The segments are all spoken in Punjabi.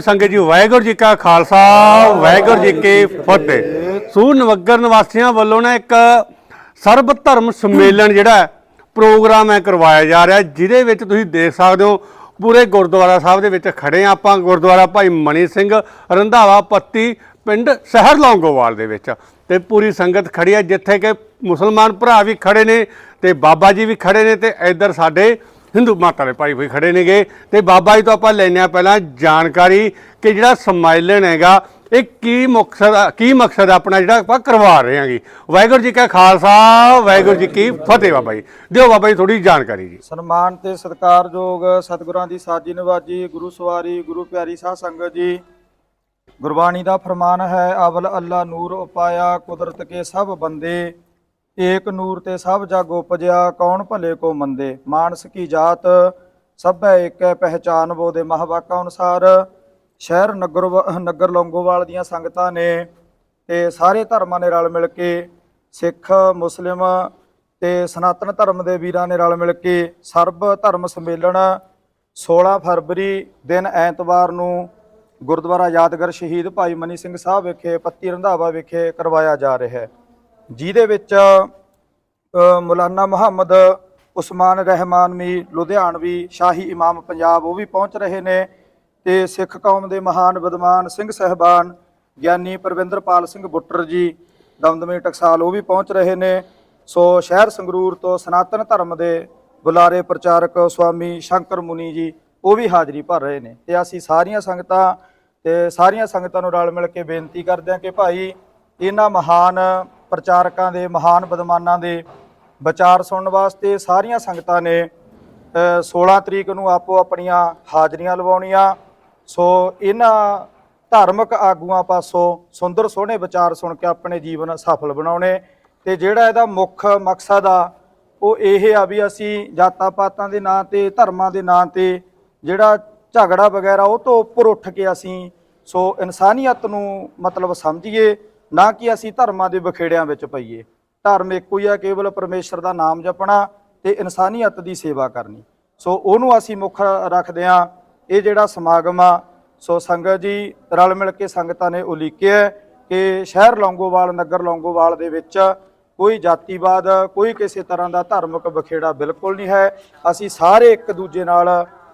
ਸੰਗਤ ਜੀ, ਵਾਹਿਗੁਰੂ ਜੀ ਕਾ ਖਾਲਸਾ, ਵਾਹਿਗੁਰੂ ਜੀ ਕੀ ਫਤਿਹ। ਸੂ ਨਵਗਰ ਨਿਵਾਸੀਆਂ ਵੱਲੋਂ ਨਾ ਇੱਕ ਸਰਬ ਧਰਮ ਸੰਮੇਲਨ ਜਿਹੜਾ ਪ੍ਰੋਗਰਾਮ ਹੈ, ਕਰਵਾਇਆ ਜਾ ਰਿਹਾ ਜਿਹਦੇ ਵਿੱਚ ਤੁਸੀਂ ਦੇਖ ਸਕਦੇ ਹੋ, ਪੂਰੇ ਗੁਰਦੁਆਰਾ ਸਾਹਿਬ ਦੇ ਵਿੱਚ ਖੜੇ ਹਾਂ ਆਪਾਂ, ਗੁਰਦੁਆਰਾ ਭਾਈ ਮਣੀ ਸਿੰਘ ਰੰਧਾਵਾ ਪੱਤੀ, ਪਿੰਡ ਸ਼ਹਿਰ ਲੌਂਗੋਵਾਲ ਦੇ ਵਿੱਚ। ਤੇ ਪੂਰੀ ਸੰਗਤ ਖੜੀ ਹੈ, ਜਿੱਥੇ ਕਿ ਮੁਸਲਮਾਨ ਭਰਾ ਵੀ ਖੜੇ ਨੇ, ਤੇ ਬਾਬਾ ਜੀ ਵੀ ਖੜੇ ਨੇ, ਤੇ ਇੱਧਰ ਸਾਡੇ ਹਿੰਦੂ ਮਾਤਾ ਦੇ ਭਾਈ ਵੀ ਖੜੇ ਨੇਗੇ। ਤੇ ਬਾਬਾ ਜੀ ਤੋਂ ਆਪਾਂ ਲੈਣੇ ਆ ਪਹਿਲਾਂ ਜਾਣਕਾਰੀ ਕਿ ਜਿਹੜਾ ਸੰਮੇਲਨ ਹੈਗਾ, ਇਹ ਕੀ ਮਕਸਦ ਕੀ ਮਕਸਦ ਆਪਣਾ ਜਿਹੜਾ ਆਪਾਂ ਕਰਵਾ ਰਹੇ ਹਾਂਗੇ। ਵਾਹਿਗੁਰੂ ਜੀ ਕਾ ਖਾਲਸਾ, ਵਾਹਿਗੁਰੂ ਜੀ ਕੀ ਫਤਿਹ ਬਾਬਾ ਜੀ। ਦਿਓ ਬਾਬਾ ਜੀ ਥੋੜੀ ਜਾਣਕਾਰੀ ਜੀ। ਸਨਮਾਨ ਤੇ ਸਤਿਕਾਰਯੋਗ ਸਤਿਗੁਰਾਂ ਦੀ ਸਾਜੀ ਨਿਵਾਜੀ, ਗੁਰੂ ਸਵਾਰੀ, ਗੁਰੂ ਪਿਆਰੀ ਸਾਧ ਸੰਗਤ ਜੀ। ਗੁਰਬਾਣੀ ਦਾ ਫਰਮਾਨ ਹੈ, ਅਵਲ ਅੱਲਾ ਨੂਰ ਉਪਾਇਆ, ਕੁਦਰਤ ਕੇ ਸਭ ਬੰਦੇ। ਏਕ ਨੂਰ ਤੇ ਸਭ ਜਗ ਉਪਜਿਆ, ਕੌਣ ਭਲੇ ਕੋ ਮੰਦੇ? ਮਾਨਸ ਕੀ ਜਾਤ? ਸਭੈ ਏਕੈ ਪਹਿਚਾਨ ਬੋ ਦੇ ਮਹਾਵਾਕਾਂ ਅਨੁਸਾਰ। ਸ਼ਹਿਰ ਨਗਰ ਨਗਰ ਲੌਂਗੋਵਾਲ ਦੀਆਂ ਸੰਗਤਾਂ ਨੇ ਤੇ ਸਾਰੇ ਧਰਮਾਂ ਨੇ ਰਲ ਮਿਲ ਕੇ, ਸਿੱਖ, ਮੁਸਲਿਮ ਤੇ ਸਨਾਤਨ ਧਰਮ ਦੇ ਵੀਰਾਂ ਨੇ ਰਲ ਮਿਲ ਕੇ ਸਰਬ ਧਰਮ ਸੰਮੇਲਨ 16 ਫਰਵਰੀ, ਦਿਨ ਐਤਵਾਰ ਨੂੰ ਗੁਰਦੁਆਰਾ ਯਾਦਗਾਰ ਸ਼ਹੀਦ ਭਾਈ ਮਨੀ ਸਿੰਘ ਸਾਹਿਬ ਵਿਖੇ, ਪੱਤੀ ਰੰਧਾਵਾ ਵਿਖੇ ਕਰਵਾਇਆ ਜਾ ਰਿਹਾ ਹੈ। ਜਿਹਦੇ ਵਿੱਚ ਮੌਲਾਨਾ ਮੁਹੰਮਦ ਉਸਮਾਨ ਰਹਿਮਾਨ ਵੀ ਲੁਧਿਆਣਵੀ ਸ਼ਾਹੀ ਇਮਾਮ ਪੰਜਾਬ ਉਹ ਵੀ ਪਹੁੰਚ ਰਹੇ ਨੇ ਤੇ ਸਿੱਖ ਕੌਮ ਦੇ ਮਹਾਨ ਵਿਦਵਾਨ ਸਿੰਘ ਸਹਿਬਾਨ ਗਿਆਨੀ ਪਰਵਿੰਦਰਪਾਲ ਸਿੰਘ ਬੁੱਟਰ ਜੀ, ਦਮਦਮੀ ਟਕਸਾਲ ਉਹ ਵੀ ਪਹੁੰਚ ਰਹੇ ਨੇ। ਸੋ ਸ਼ਹਿਰ ਸੰਗਰੂਰ ਤੋਂ ਸਨਾਤਨ ਧਰਮ ਦੇ ਬੁਲਾਰੇ ਪ੍ਰਚਾਰਕ ਸਵਾਮੀ ਸ਼ੰਕਰ ਮੁਨੀ ਜੀ ਉਹ ਵੀ ਹਾਜ਼ਰੀ ਭਰ ਰਹੇ ਨੇ ਤੇ ਅਸੀਂ ਸਾਰੀਆਂ ਸੰਗਤਾਂ ਤੇ ਸਾਰੀਆਂ ਸੰਗਤਾਂ ਨੂੰ ਰਲ ਮਿਲ ਕੇ ਬੇਨਤੀ ਕਰਦੇ ਹਾਂ ਕਿ ਭਾਈ, ਇਹਨਾਂ ਮਹਾਨ ਪ੍ਰਚਾਰਕਾਂ ਦੇ ਮਹਾਨ ਵਿਦਵਾਨਾਂ ਦੇ ਵਿਚਾਰ ਸੁਣਨ ਵਾਸਤੇ ਸਾਰੀਆਂ ਸੰਗਤਾਂ ਨੇ ਅ, 16 ਤਰੀਕ ਨੂੰ ਆਪੋ ਆਪਣੀਆਂ ਹਾਜ਼ਰੀਆਂ ਲਵਾਉਣੀਆਂ। ਸੋ ਇਹਨਾਂ ਧਾਰਮਿਕ ਆਗੂਆਂ ਪਾਸੋਂ ਸੁੰਦਰ ਸੋਹਣੇ ਵਿਚਾਰ ਸੁਣ ਕੇ ਆਪਣੇ ਜੀਵਨ ਸਫਲ ਬਣਾਉਣੇ। ਤੇ ਜਿਹੜਾ ਇਹਦਾ ਮੁੱਖ ਮਕਸਦ ਆ ਉਹ ਇਹ ਆ ਵੀ ਅਸੀਂ ਜਾਤਾਂ ਪਾਤਾਂ ਦੇ ਨਾਂ ਤੇ ਧਰਮਾਂ ਦੇ ਨਾਂ ਤੇ ਜਿਹੜਾ ਝਗੜਾ ਵਗੈਰਾ ਉਹ ਤੋਂ ਉੱਪਰ ਉੱਠ ਕੇ ਅਸੀਂ ਸੋ ਇਨਸਾਨੀਅਤ ਨੂੰ ਮਤਲਬ ਸਮਝੀਏ। ਨਾ ਕਿ ਅਸੀਂ ਧਰਮਾਂ ਦੇ ਬਖੇੜਿਆਂ ਵਿੱਚ ਪਈਏ। ਧਰਮ ਇੱਕੋ ਹੀ ਆ, ਕੇਵਲ ਪਰਮੇਸ਼ਰ ਦਾ ਨਾਮ ਜਪਣਾ ਤੇ ਇਨਸਾਨੀਅਤ ਦੀ ਸੇਵਾ ਕਰਨੀ। ਸੋ ਉਹਨੂੰ ਅਸੀਂ ਮੁੱਖ ਰੱਖਦੇ ਆ ਇਹ ਜਿਹੜਾ ਸਮਾਗਮ ਆ, ਸੋ ਸੰਗਤ ਜੀ ਰਲ ਮਿਲ ਕੇ ਸੰਗਤਾਂ ਨੇ ਉਲੀਕਿਆ ਕਿ ਸ਼ਹਿਰ ਲੌਂਗੋਵਾਲ, ਨਗਰ ਲੌਂਗੋਵਾਲ ਦੇ ਵਿੱਚ ਕੋਈ ਜਾਤੀਵਾਦ, ਕੋਈ ਕਿਸੇ ਤਰ੍ਹਾਂ ਦਾ ਧਾਰਮਿਕ ਬਖੇੜਾ ਬਿਲਕੁਲ ਨਹੀਂ ਹੈ। ਅਸੀਂ ਸਾਰੇ ਇੱਕ ਦੂਜੇ ਨਾਲ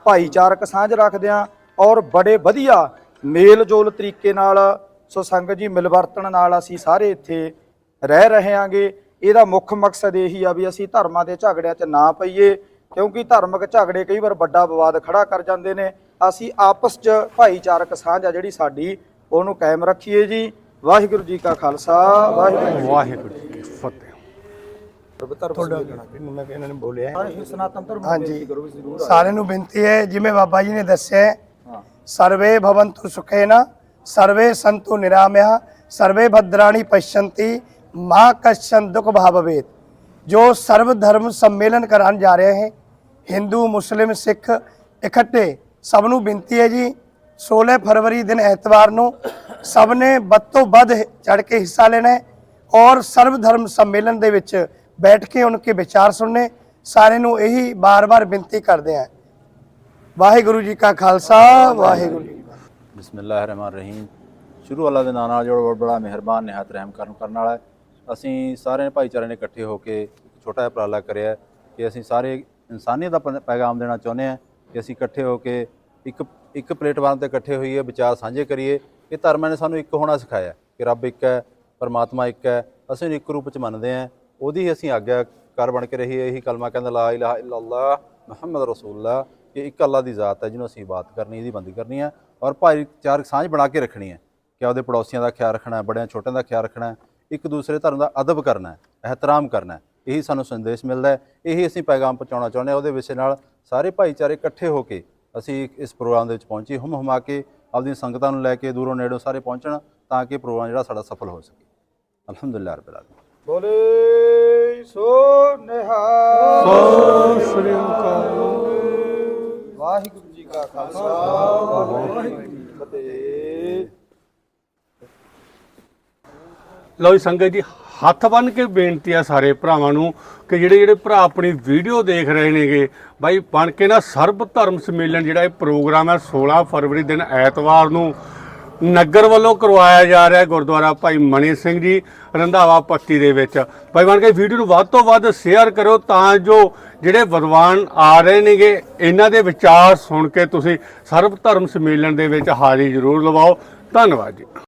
ਭਾਈਚਾਰਕ ਸਾਂਝ ਰੱਖਦੇ ਹਾਂ ਔਰ ਬੜੇ ਵਧੀਆ ਮੇਲ ਜੋਲ ਤਰੀਕੇ ਨਾਲ ਸੋ ਸੰਗਤ ਜੀ ਮਿਲਵਰਤਨ ਨਾਲ ਅਸੀਂ ਸਾਰੇ ਇੱਥੇ ਰਹਿ ਰਹੇ ਹਾਂਗੇ। ਇਹਦਾ ਮੁੱਖ ਮਕਸਦ ਇਹੀ ਆ ਵੀ ਅਸੀਂ ਧਰਮਾਂ ਦੇ ਝਗੜਿਆਂ 'ਚ ਨਾ ਪਈਏ ਕਿਉਂਕਿ ਧਾਰਮਿਕ ਝਗੜੇ ਕਈ ਵਾਰ ਵੱਡਾ ਵਿਵਾਦ ਖੜਾ ਕਰ ਜਾਂਦੇ ਨੇ। ਅਸੀਂ ਆਪਸ 'ਚ ਭਾਈਚਾਰਕ ਸਾਂਝ ਆ ਜਿਹੜੀ ਸਾਡੀ ਉਹਨੂੰ ਕਾਇਮ ਰੱਖੀਏ ਜੀ। ਵਾਹਿਗੁਰੂ ਜੀ ਕਾ ਖਾਲਸਾ ਵਾਹਿਗੁਰੂ ਜੀ ਵਾਹਿਗੁਰੂ ਜੀ ਕੀ ਫਤਿਹ। ਮੈਂ ਇਹਨਾਂ ਨੇ ਬੋਲਿਆ ਹੈ। ਕੀ ਸਨਾਤਨ ਧਰਮ ਹਾਂਜੀ। ਸਾਰਿਆਂ ਨੂੰ ਬੇਨਤੀ ਹੈ ਜਿਵੇਂ ਬਾਬਾ ਜੀ ਨੇ ਦੱਸਿਆ ਸਰਵੇ ਭਵੰਤੁ ਸੁਖੇਨਾ। सर्वे संतु निरामया सर्वे भद्राणी पश्यंती माँ कश्चन दुख भाववेद जो सर्वधर्म सम्मेलन कराने जा रहे हैं ਹਿੰਦੂ, ਮੁਸਲਿਮ, ਸਿੱਖ ਇਕੱਠੇ, ਸਭ ਨੂੰ ਬੇਨਤੀ ਹੈ ਜੀ 16 ਫਰਵਰੀ ਦਿਨ ਐਤਵਾਰ ਨੂੰ ਸਭ ਨੇ ਵੱਧ ਤੋਂ ਵੱਧ ਚੜ ਕੇ ਹਿੱਸਾ ਲੈਣਾ ਔਰ ਸਰਵ ਧਰਮ ਸੰਮੇਲਨ ਦੇ ਵਿੱਚ ਬੈਠ ਕੇ ਉਹਨਾਂ ਦੇ ਵਿਚਾਰ ਸੁਣਨੇ ਸਾਰੇ ਨੂੰ ਇਹੀ ਬਾਰ-ਬਾਰ ਬੇਨਤੀ ਕਰਦੇ ਆ ਵਾਹਿਗੁਰੂ ਜੀ ਕਾ ਖਾਲਸਾ, ਵਾਹਿਗੁਰੂ ਜੀ ਕੀ ਰਹੀਮ ਸ਼ੁਰੂ ਅੱਲਾ ਦੇ ਨਾਂ ਨਾਲ ਜੋ ਬੜਾ ਮਿਹਰਬਾਨ ਨਿਹਾਇਤ ਰਹਿਮ ਕਰਨ ਕਰਨ ਵਾਲਾ ਹੈ। ਅਸੀਂ ਸਾਰੇ ਭਾਈਚਾਰੇ ਨੇ ਇਕੱਠੇ ਹੋ ਕੇ ਇੱਕ ਛੋਟਾ ਜਿਹਾ ਉਪਰਾਲਾ ਕਰਿਆ ਕਿ ਅਸੀਂ ਸਾਰੇ ਇਨਸਾਨੀਅਤ ਦਾ ਪੈਗਾਮ ਦੇਣਾ ਚਾਹੁੰਦੇ ਹਾਂ ਕਿ ਅਸੀਂ ਇਕੱਠੇ ਹੋ ਕੇ ਇੱਕ ਇੱਕ ਪਲੇਟਫਾਰਮ ਤੇ ਇਕੱਠੇ ਹੋਈਏ, ਵਿਚਾਰ ਸਾਂਝੇ ਕਰੀਏ। ਇਹ ਧਰਮਾਂ ਨੇ ਸਾਨੂੰ ਇੱਕ ਹੋਣਾ ਸਿਖਾਇਆ ਕਿ ਰੱਬ ਇੱਕ ਹੈ, ਪਰਮਾਤਮਾ ਇੱਕ ਹੈ। ਅਸੀਂ ਉਹਨੂੰ ਇੱਕ ਰੂਪ ਚ ਮੰਨਦੇ ਹਾਂ। ਉਹਦੀ ਅਸੀਂ ਆਗਿਆ ਕਰ ਬਣ ਕੇ ਰਹੀਏ। ਇਹੀ ਕਲਮਾ ਕਹਿੰਦਾ, ਲਾ ਇਲਾਹਾ ਇਲੱਲਾਹ ਮੁਹੰਮਦ ਰਸੂਲullah ਕਿ ਇੱਕ ਅੱਲਾ ਦੀ ਜ਼ਾਤ ਹੈ ਜਿਹਨੂੰ ਅਸੀਂ ਬਾਤ ਕਰਨੀ, ਇਹਦੀ ਬੰਦੀ ਕਰਨੀ ਹੈ। ਔਰ ਭਾਈਚਾਰਕ ਸਾਂਝ ਬਣਾ ਕੇ ਰੱਖਣੀ ਹੈ ਕਿ ਉਹਦੇ ਪੜੋਸੀਆਂ ਦਾ ਖਿਆਲ ਰੱਖਣਾ ਹੈ ਬੜਿਆਂ ਛੋਟਿਆਂ ਦਾ ਖਿਆਲ ਰੱਖਣਾ ਹੈ ਇੱਕ ਦੂਸਰੇ ਧਰਮ ਦਾ ਅਦਬ ਕਰਨਾ ਹੈ ਇਹਤਰਾਮ ਕਰਨਾ ਹੈ। ਇਹੀ ਸਾਨੂੰ ਸੰਦੇਸ਼ ਮਿਲਦਾ ਹੈ ਇਹੀ ਅਸੀਂ ਪੈਗਾਮ ਪਹੁੰਚਾਉਣਾ ਚਾਹੁੰਦੇ ਹਾਂ ਉਹਦੇ ਵਿਸ਼ੇ ਨਾਲ ਸਾਰੇ ਭਾਈਚਾਰੇ ਇਕੱਠੇ ਹੋ ਕੇ ਅਸੀਂ ਇਸ ਪ੍ਰੋਗਰਾਮ ਦੇ ਵਿੱਚ ਪਹੁੰਚੀ ਹੁਮ ਹੁਮਾ ਕੇ ਆਪਦੀਆਂ ਸੰਗਤਾਂ ਨੂੰ ਲੈ ਕੇ ਦੂਰੋਂ ਨੇੜੋਂ ਸਾਰੇ ਪਹੁੰਚਣ ਤਾਂ ਕਿ ਪ੍ਰੋਗਰਾਮ ਜਿਹੜਾ ਸਾਡਾ ਸਫਲ ਹੋ ਸਕੇ। ਅਲਹਮਦੁਲਿਲਾ ਰੱਬਿਲ ਆਲਮੀਨ। ਬੋਲੇ ਸੋ ਨਿਹਾਲ। ਸਤਿ ਸ੍ਰੀ ਅਕਾਲ। ਵਾਹਿਗੁਰੂ ਕਾ ਖਾਲਸਾ, ਵਾਹਿਗੁਰੂ ਜੀ ਕੀ ਫਤਿਹ। ਲਓ ਜੀ, ਸੰਗਤ ਜੀ, ਹੱਥ ਬੰਨ ਕੇ ਬੇਨਤੀ ਆ ਸਾਰੇ ਭਰਾਵਾਂ ਨੂੰ ਕਿ ਜਿਹੜੇ ਜਿਹੜੇ ਭਰਾ ਆਪਣੀ ਵੀਡੀਓ ਦੇਖ ਰਹੇ ਨੇਗੇ, ਬਾਈ ਬਣ ਕੇ ਨਾ ਸਰਬ ਧਰਮ ਸੰਮੇਲਨ ਜਿਹੜਾ ਇਹ ਪ੍ਰੋਗਰਾਮ ਹੈ 16 ਫਰਵਰੀ ਦਿਨ ਐਤਵਾਰ ਨੂੰ ਨਗਰ ਵੱਲੋਂ ਕਰਵਾਇਆ ਜਾ ਰਿਹਾ ਗੁਰਦੁਆਰਾ ਭਾਈ ਮਣੀ ਸਿੰਘ ਜੀ ਰੰਧਾਵਾ ਪੱਤੀ ਦੇ ਵਿੱਚ। ਭਾਈ ਬਣ ਕੇ ਵੀਡੀਓ ਨੂੰ ਵੱਧ ਤੋਂ ਵੱਧ ਸ਼ੇਅਰ ਕਰੋ ਤਾਂ ਜੋ ਜਿਹੜੇ ਵਿਦਵਾਨ ਆ ਰਹੇ ਨੇਗੇ, ਇਹਨਾਂ ਦੇ ਵਿਚਾਰ ਸੁਣ ਕੇ ਤੁਸੀਂ ਸਰਬ ਧਰਮ ਸੰਮੇਲਨ ਦੇ ਵਿੱਚ ਹਾਜ਼ਰੀ ਜ਼ਰੂਰ ਲਵਾਓ। ਧੰਨਵਾਦ ਜੀ।